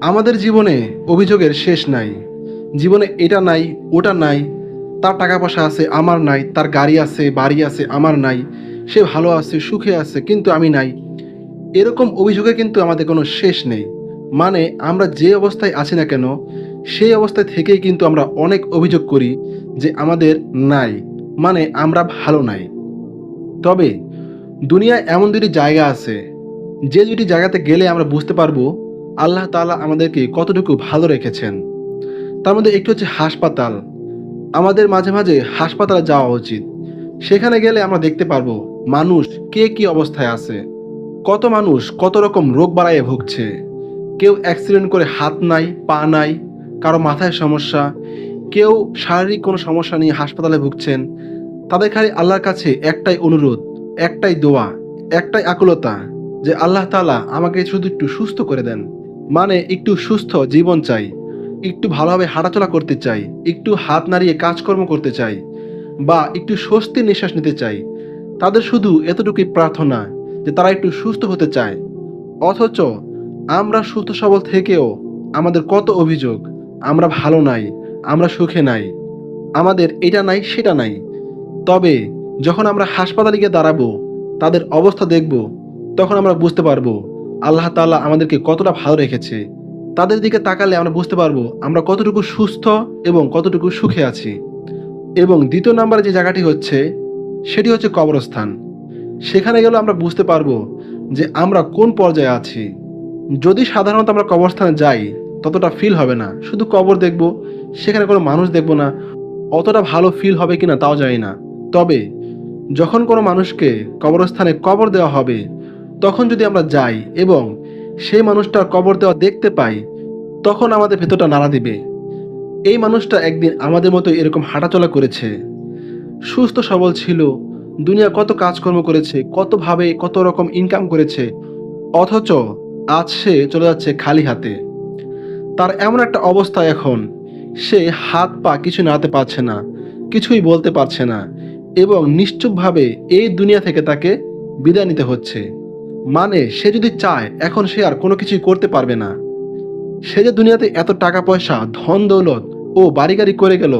আমাদের জীবনে অভিযোগের শেষ নাই। জীবনে এটা নাই, ওটা নাই, তার টাকা পয়সা আছে, আমার নাই, তার গাড়ি আছে, বাড়ি আছে, আমার নাই, সে ভালো আছে, সুখে আছে, কিন্তু আমি নাই। এরকম অভিযোগে কিন্তু আমাদের কোনো শেষ নেই। মানে আমরা যে অবস্থায় আছি না কেন, সেই অবস্থায় থেকেই কিন্তু আমরা অনেক অভিযোগ করি যে আমাদের নাই মানে আমরা ভালো নাই। তবে দুনিয়ায় এমন দুটি জায়গা আছে, যে দুটি জায়গাতে গেলে আমরা বুঝতে পারব আল্লাহ তালা আমাদেরকে কতটুকু ভালো রেখেছেন? তার মধ্যে একটি হচ্ছে হাসপাতাল। আমাদের মাঝে মাঝে হাসপাতালে যাওয়া উচিত। সেখানে গেলে আমরা দেখতে পারব মানুষ কে কি অবস্থায় আছে। কত মানুষ কত রকম রোগ বাড়াইয়ে ভুগছে। কেউ অ্যাক্সিডেন্ট করে হাত নাই, পা নাই, কারও মাথায় সমস্যা। কেউ শারীরিক কোনো সমস্যা নিয়ে হাসপাতালে ভুগছেন। তাদের খালি আল্লাহর কাছে একটাই অনুরোধ, একটাই দোয়া, একটাই আকুলতা যে আল্লাহ তালা আমাকে শুধু একটু সুস্থ করে দেন। মানে একটু সুস্থ জীবন চাই, একটু ভালোভাবে হাঁটাচলা করতে চাই, একটু হাত নাড়িয়ে কাজকর্ম করতে চাই, বা একটু স্বস্তির নিঃশ্বাস নিতে চাই, তাদের শুধু এতটুকুই প্রার্থনা যে তারা একটু সুস্থ হতে চায়। অথচ আমরা সুস্থ সবল থেকেও আমাদের কত অভিযোগ, আমরা ভালো নাই, আমরা সুখে নাই, আমাদের এটা নাই, সেটা নাই। তবে যখন আমরা হাসপাতালে গিয়ে দাঁড়াবো, তাদের অবস্থা দেখব, তখন আমরা বুঝতে পারব আল্লাহ তাআলা আমাদেরকে কতটা ভালো রেখেছে, তাদের দিকে তাকালে আমরা বুঝতে পারব আমরা কতটুকু সুস্থ এবং কতটুকু সুখে আছি। এবং দ্বিতীয় নাম্বারে যে জায়গাটি হচ্ছে, সেটি হচ্ছে কবরস্থান। সেখানে গেলে আমরা বুঝতে পারব যে আমরা কোন পর্যায়ে আছি। যদি সাধারণত আমরা কবরস্থানে যাই, ততটা ফিল হবে না। শুধু কবর দেখব, সেখানে কোনো মানুষ দেখব না। অতটা ভালো ফিল হবে কিনা তাও জানি না। তবে যখন কোনো মানুষকে কবরস্থানে কবর দেওয়া হবে তখন যদি আমরা যাই এবং সেই মানুষটার কবর দেওয়া দেখতে পাই, তখন আমাদের ভেতরটা নাড়া দিবে। এই মানুষটা একদিন আমাদের মতো এরকম হাঁটাচলা করেছে। সুস্থ, সবল ছিল, দুনিয়া কত কাজকর্ম করেছে কতভাবে কত রকম ইনকাম করেছে, অথচ আজ সে চলে যাচ্ছে খালি হাতে। তার এমন একটা অবস্থা এখন, সে হাত পা কিছু নাড়াতে পারছে না, কিছুই বলতে পারছে না এবং নিশ্চুপভাবে এই দুনিয়া থেকে তাকে বিদায় নিতে হচ্ছে। মানে সে যদি চায়, এখন সে আর কোনো কিছুই করতে পারবে না। সে যে দুনিয়াতে এত টাকা পয়সা ধন, দৌলত ও বাড়ি গাড়ি করে গেল,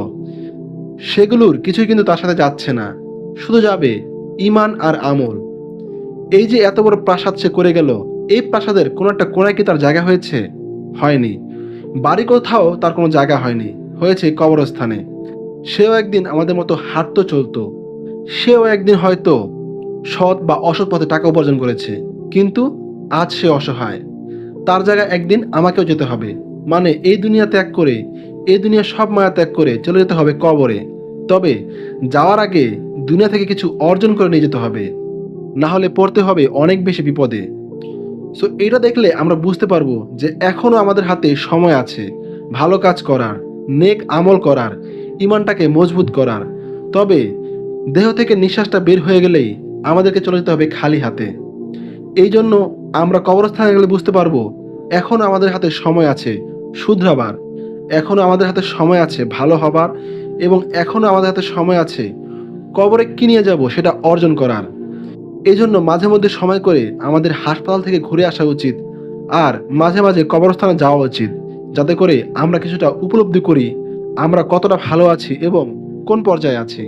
সেগুলোর কিছুই কিন্তু তার সাথে যাচ্ছে না। শুধু যাবে ইমান আর আমল। এই যে এত বড় প্রাসাদ সে করে গেল, এই প্রাসাদের কোনো একটা কোনায় কি তার জায়গা হয়েছে? হয়নি। বাড়ি কোথাও তার কোনো জায়গা হয়নি। হয়েছে কবরস্থানে। সেও একদিন আমাদের মতো হাঁটতো চলতো। সেও একদিন হয়তো সৎ বা অসৎ পথে টাকা উপার্জন করেছে। কিন্তু আজ সে অসহায়। তার জায়গায় একদিন আমাকেও যেতে হবে। মানে এই দুনিয়া ত্যাগ করে, এই দুনিয়া সব মায়া ত্যাগ করে চলে যেতে হবে কবরে। তবে যাওয়ার আগে দুনিয়া থেকে কিছু অর্জন করে নিয়ে যেতে হবে। না হলে পড়তে হবে অনেক বেশি বিপদে। সো এটা দেখলে আমরা বুঝতে পারব যে এখনও আমাদের হাতে সময় আছে। ভালো কাজ করার, নেক আমল করার, ইমানটাকে মজবুত করার। তবে দেহ থেকে নিঃশ্বাসটা বের হয়ে গেলেই আমাদেরকে চলে যেতে হবে খালি হাতে। এই জন্য আমরা কবরস্থানে গেলে বুঝতে পারব এখনও আমাদের হাতে সময় আছে, শুধরাবার। এখনও আমাদের হাতে সময় আছে ভালো হবার এবং এখনও আমাদের হাতে সময় আছে কবরে কি নিয়ে যাব সেটা অর্জন করার। এই জন্য মাঝে মধ্যে সময় করে আমাদের হাসপাতাল থেকে ঘুরে আসা উচিত আর মাঝে মাঝে কবরস্থানে যাওয়া উচিত যাতে করে আমরা কিছুটা উপলব্ধি করি, আমরা কতটা ভালো আছি এবং কোন পর্যায়ে আছি।